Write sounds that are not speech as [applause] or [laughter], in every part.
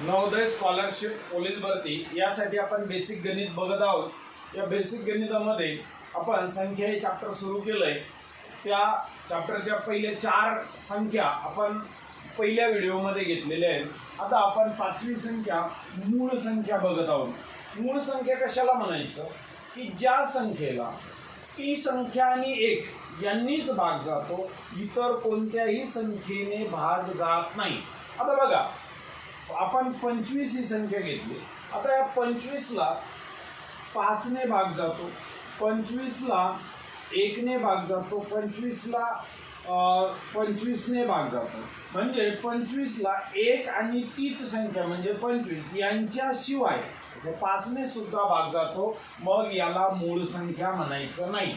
Navodaya scholarship police भरती यासाठी आपण बेसिक गणित बघत आहोत. या बेसिक गणितामध्ये आपण संख्या हे चॅप्टर सुरू केलंय. त्या चॅप्टरच्या पहिल्या चार संख्या आपण पहिल्या व्हिडिओमध्ये घेतलेल्या आहेत. आता आपण पाचवी संख्या मूळ संख्या बघत आहोत. मूळ संख्या कशाला म्हणायचं? की ज्या संख्येला ती संख्या आणि एक यांनीच भाग जातो इतर कोणत्याही संख्येने भाग जात नाही. आता बघा आपण पंचवीस ही संख्या घेतली. आता या पंचवीसला पाचने भाग जातो. पंचवीसला एकने भाग जातो. पंचवीसला पंचवीसने भाग जातो. म्हणजे पंचवीसला एक आणि तीच संख्या म्हणजे पंचवीस यांच्याशिवाय म्हणजे पाचने सुद्धा भाग जातो. मग याला मूळ संख्या म्हणायचं नाही.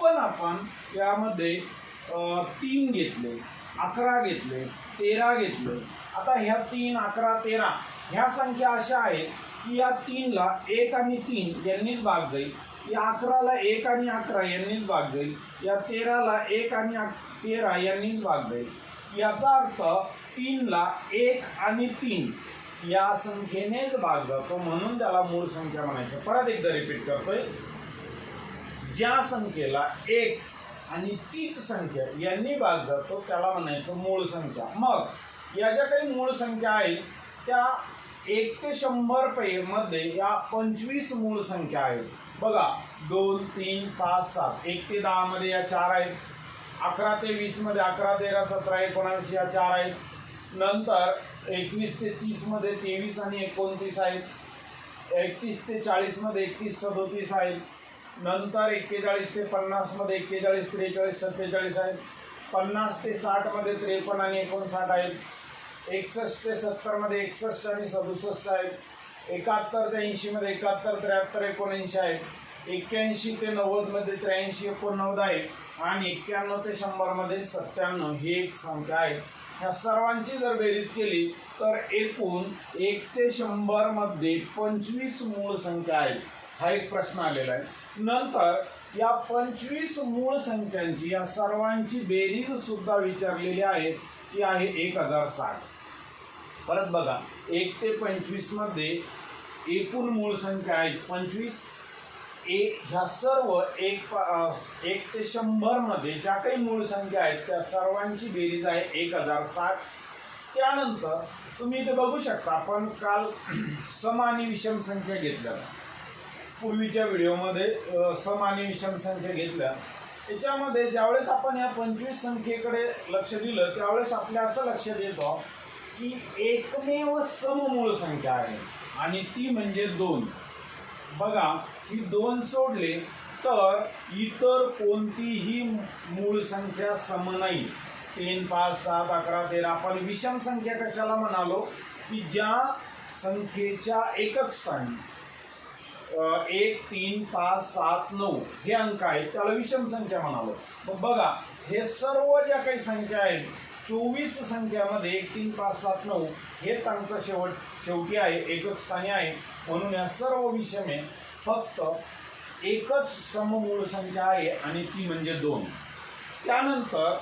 पण आपण यामध्ये तीन घेतले अकरा घेतले तेरा घेतले आता ह्या तीन अकरा तेरा ह्या संख्या अशा आहेत की या तीनला एक आणि तीन यांनीच भाग जाईल. या अकराला एक आणि अकरा यांनीच भाग जाईल. या तेराला एक आणि तेरा यांनीच भाग जाईल. याचा अर्थ तीनला एक आणि तीन या संख्येनेच भाग जातो म्हणून त्याला मूळ संख्या म्हणायचं. परत एकदा रिपीट करतोय. ज्या संख्येला एक आणि तीच संख्या यांनी भाग जातो त्याला म्हणायचं मूळ संख्या. मग या ज्या काही मूळ संख्या आहेत. त्या एक ते शंभर पे मध्ये या पंचवीस मूळ संख्या आहेत. बघा दोन तीन पाच सात. एक ते दहा मध्ये या चार आहेत. अकरा ते वीसमध्ये अकरा तेरा सतरा एकोणावीस या चार आहेत. नंतर एकवीस ते तीसमध्ये तेवीस आणि एकोणतीस आहेत. एकतीस ते चाळीसमध्ये एकतीस सदोतीस आहेत. नंतर एक्केचाळीस ते पन्नासमध्ये एक्केचाळीस त्रेचाळीस सत्तेचाळीस आहेत. पन्नास ते साठमध्ये त्रेपन्न आणि एकोणसाठ आहेत. एकसष्ट ते सत्तरमध्ये एकसष्ट आणि सदुसष्ट आहेत. एकाहत्तर ते ऐंशी मध्ये एकाहत्तर त्र्याहत्तर एकोणऐंशी आहेत. एक्क्याऐंशी ते नव्वदमध्ये त्र्याऐंशी एकोणनव्वद आहे आणि एक्क्याण्णव ते शंभरमध्ये सत्त्याण्णव ही एक संख्या आहे. ह्या सर्वांची जर बेरीज केली तर एकूण एक ते शंभरमध्ये पंचवीस मूळ संख्या आहेत. हा एक प्रश्न आलेला आहे. नंतर या पंचवीस मूळ संख्यांची या सर्वांची बेरीज सुद्धा विचारलेली आहे ती आहे एक हजार साठ. परत बघा एक ते पंचवीसमध्ये एकूण मूळ संख्या आहेत पंचवीस. एक ह्या सर्व एक प- एक ते शंभरमध्ये ज्या काही मूळ संख्या आहेत त्या सर्वांची बेरीज आहे एक हजार साठ. त्यानंतर तुम्ही इथे बघू शकता आपण काल [clears throat] सम आणि विषम संख्या घेतल्या. पूर्वीच्या व्हिडिओमध्ये सम आणि विषम संख्या घेतल्या. त्याच्यामध्ये ज्यावेळेस आपण या पंचवीस संख्येकडे लक्ष दिलं त्यावेळेस आपल्या असं लक्षात येतो ही एकमेव सममूळ संख्या आहे. आणि ती म्हणजे दोन. बघा ही दोन सोडले तर इतर कोणतीही मूळ संख्या सम नाही. तीन पाच सात अकरा तेरा. आपण विषम संख्या कशाला म्हणालो? की ज्या संख्येच्या एकक स्थानी एक तीन पाच सात नऊ हे अंक आहेत त्याला विषम संख्या म्हणालो. मग बघा हे सर्व ज्या काही संख्या आहेत चोवीस संख्यामध्ये एक तीन पाच सात नऊ हेच अंक शेवट शेवटी आहे एकक स्थानी आहे. म्हणून या सर्व विषमे फक्त एकच सममूळ संख्या आहे आणि ती म्हणजे दोन. त्यानंतर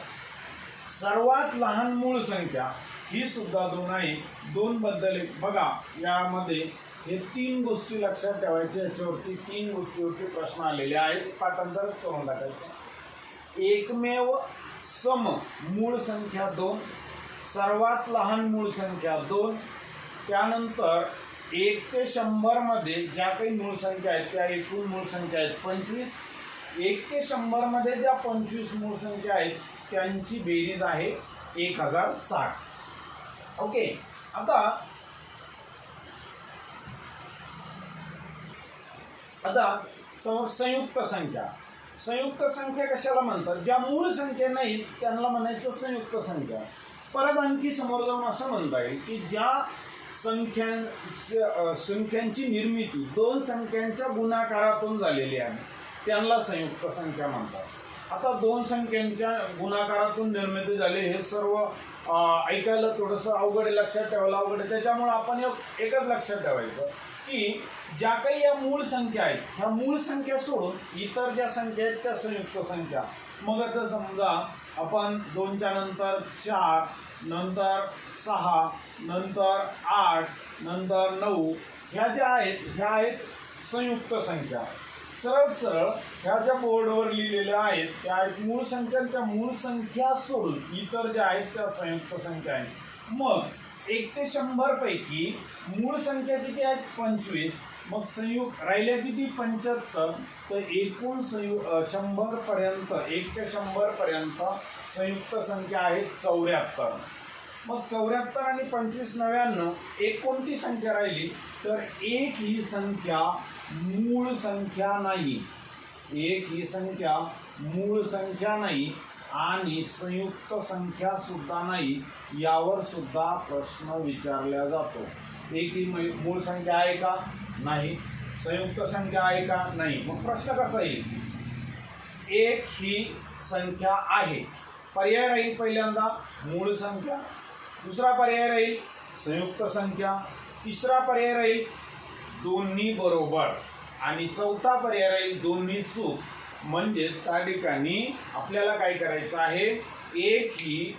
सर्वात लहान मूळ संख्या ही सुद्धा दोन आहे. दोन बद्दल बघा यामध्ये हे तीन गोष्टी लक्षात ठेवायच्या याच्यावरती तीन गोष्टीवरती प्रश्न आलेले आहेत. पाठांतरच करून टाकायचं. एकमेव सम मूळ संख्या दोन सर्वात लहान मूळ संख्या दोन. त्यानंतर एक ते शंभरमध्ये ज्या काही मूळ संख्या आहेत त्या एकूण मूळ संख्या आहेत पंचवीस. एक ते शंभरमध्ये ज्या पंचवीस मूळ संख्या आहेत त्यांची बेरीज आहे एक हजार साठ. ओके आता आता संयुक्त संख्या. संयुक्त संख्या कशाला म्हणतात? ज्या मूळ संख्या नाहीत त्यांना म्हणायचं संयुक्त संख्या. परत आणखी समोर जाऊन असं म्हणता येईल की ज्या संख्यां संख्यांची निर्मिती दोन संख्यांच्या गुणाकारातून झालेली आहे त्यांना संयुक्त संख्या म्हणतात. आता दोन संख्यांच्या गुणाकारातून निर्मिती झाली हे सर्व ऐकायला थोडंसं अवघड लक्षात ठेवायला अवघड आहे. आपण एक- एकच लक्षात ठेवायचं. की ज्या काही या मूळ संख्या आहेत ह्या मूळ संख्या सोडून इतर ज्या संख्या आहेत त्या संयुक्त संख्या. मग आता समजा आपण दोनच्या नंतर चार नंतर सहा नंतर आठ नंतर नऊ ह्या ज्या आहेत ह्या आहेत संयुक्त संख्या. सरळ सरळ ह्या ज्या बोर्डवर लिहिलेल्या आहेत त्या आहेत मूळ संख्यांच्या मूळ संख्या सोडून इतर ज्या आहेत त्या संयुक्त संख्या आहेत. मग एक ते शंभर पैकी मूळ संख्या किती आहेत पंचवीस. मग संयुक्त राहिल्या किती? पंच्याहत्तर. तर एकूण संयु शंभर पर्यंत एक ते शंभर पर्यंत संयुक्त संख्या आहेत चौऱ्याहत्तर. मग चौऱ्याहत्तर आणि पंचवीस नव्याण्णव एक कोणती संख्या राहिली तर एक ही संख्या मूळ संख्या नाही. एक ही संख्या मूळ संख्या नाही. आणि संयुक्त संख्या सुद्धा नाही यावर सुद्धा प्रश्न विचारला जातो. एक ही मूळ संख्या आहे का? नाही. संयुक्त संख्या आहे का? नाही. मग प्रश्न कसा येईल? एक ही संख्या आहे. पर्याय राहील पहिल्यांदा मूळ संख्या. दुसरा पर्याय राहील संयुक्त संख्या. तिसरा पर्याय राहील दोन्ही बरोबर. आणि चौथा पर्याय राहील दोन्ही चूक. म्हणजेच त्या ठिकाणी आपल्याला काय करायचं आहे? एक ही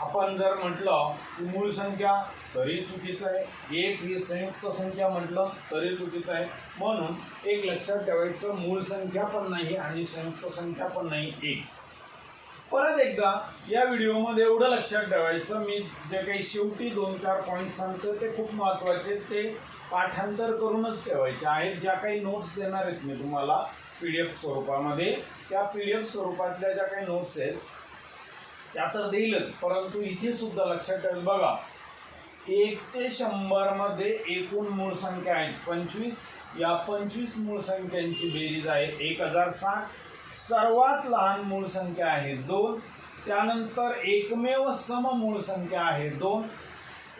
आपण जर म्हटलं की मूळ संख्या तरी चुकीचं आहे. एक ही संयुक्त संख्या म्हटलं तरी चुकीचं आहे. म्हणून एक लक्षात ठेवायचं मूळ संख्या पण नाही आणि संयुक्त संख्या पण नाही एक. परत एकदा या व्हिडिओमध्ये एवढं लक्षात ठेवायचं मी जे काही शेवटी दोन चार पॉईंट सांगतो ते खूप महत्त्वाचे ते पाठांतर करूनच ठेवायचे आहेत. ज्या काही नोट्स देणार आहेत मी तुम्हाला पी डी एफ स्वरूपामध्ये. त्या पी डी एफ स्वरूपातल्या ज्या काही नोट्स आहेत त्या तर देईलच परंतु इथे सुद्धा लक्षात ठेवेल बघा. एक ते शंभरमध्ये एकूण मूळ संख्या आहेत. पंचवीस या पंचवीस मूळ संख्यांची बेरीज आहे एक हजार साठ. सर्वात लहान मूळ संख्या आहे दोन. त्यानंतर एकमेव सम मूळ संख्या आहे दोन.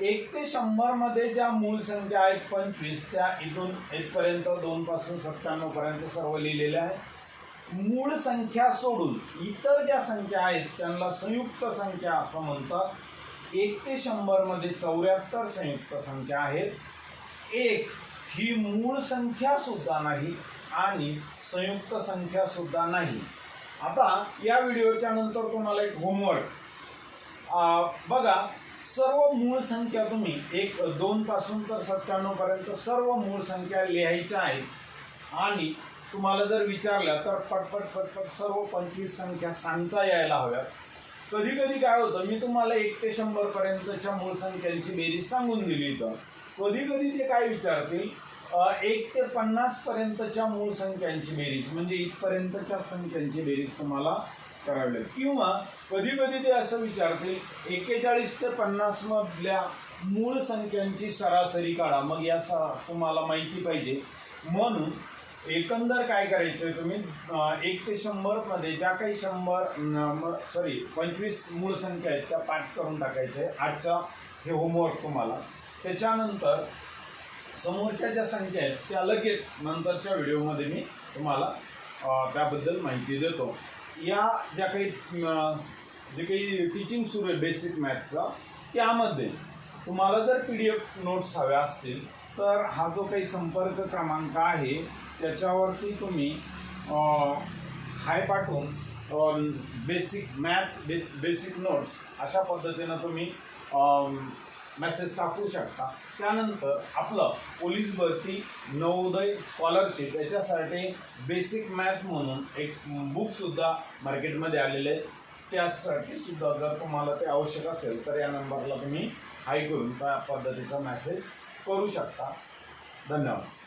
एक ते शंभरमध्ये ज्या मूळ संख्या आहेत पंचवीस त्या इथून इथपर्यंत दोन पासून सत्त्याण्णव पर्यंत सर्व लिहिलेल्या आहे मूळ संख्या सोडून इतर ज्या संख्या आहेत त्यांना संयुक्त संख्या असं म्हणतात. एक ते शंभरमध्ये चौऱ्याहत्तर संयुक्त संख्या आहेत. एक ही मूळ संख्या सुद्धा नाही आणि संयुक्त संख्या सुद्धा नाही. आता या व्हिडिओच्या नंतर तुम्हाला एक होमवर्क बघा सर्व मूळ संख्या तुम्ही एक दोन पासून तर सत्त्याण्णव पर्यंत सर्व मूळ संख्या लिहायच्या आहेत. आणि तुम्हाला जर विचारलं तर पटपट पटपट सर्व पंचवीस संख्या सांगता यायला हव्यात. कधी कधी काय होतं मी तुम्हाला एक ते शंभर पर्यंतच्या मूळ संख्यांची बेरीज सांगून दिली तर कधी कधी ते काय विचारतील? एक ते पन्नास पर्यंतच्या मूळ संख्यांची बेरीज म्हणजे इथपर्यंतच्या संख्यांची बेरीज तुम्हाला करावी लागेल किंवा कधी कधी ते असं विचारते एक्केचाळीस ते पन्नास मधल्या मूळ संख्यांची सरासरी काढा. मग या सा तुम्हाला माहिती पाहिजे. म्हणून एकंदर काय करायचं तुम्ही? एक ते शंभरमध्ये ज्या काही शंभर सॉरी पंचवीस मूळ संख्या आहेत त्या पाठ करून टाकायचे आजचा हे होमवर्क तुम्हाला. त्याच्यानंतर समोरच्या ज्या संख्या आहेत त्या लगेच नंतरच्या व्हिडिओमध्ये मी तुम्हाला त्याबद्दल माहिती देतो. या ज्या काही जे काही टीचिंग सुरू आहे बेसिक मॅथचा त्यामध्ये तुम्हाला जर पी डी एफ नोट्स हव्या असतील तर हा जो काही संपर्क क्रमांक आहे त्याच्यावरती तुम्ही हाय पाठवून बेसिक मॅथ बे बेसिक नोट्स अशा पद्धतीनं तुम्ही मेसेज टाकू शकता. त्यानंतर आपलं पोलीस भरती नवोदय स्कॉलरशिप याच्यासाठी बेसिक मॅथ म्हणून एक बुकसुद्धा मार्केटमध्ये आलेले आहे त्यासाठी सुद्धा जर तुम्हाला ते आवश्यक असेल तर या नंबरला तुम्ही हाय करून त्या पद्धतीचा मेसेज करू शकता. धन्यवाद.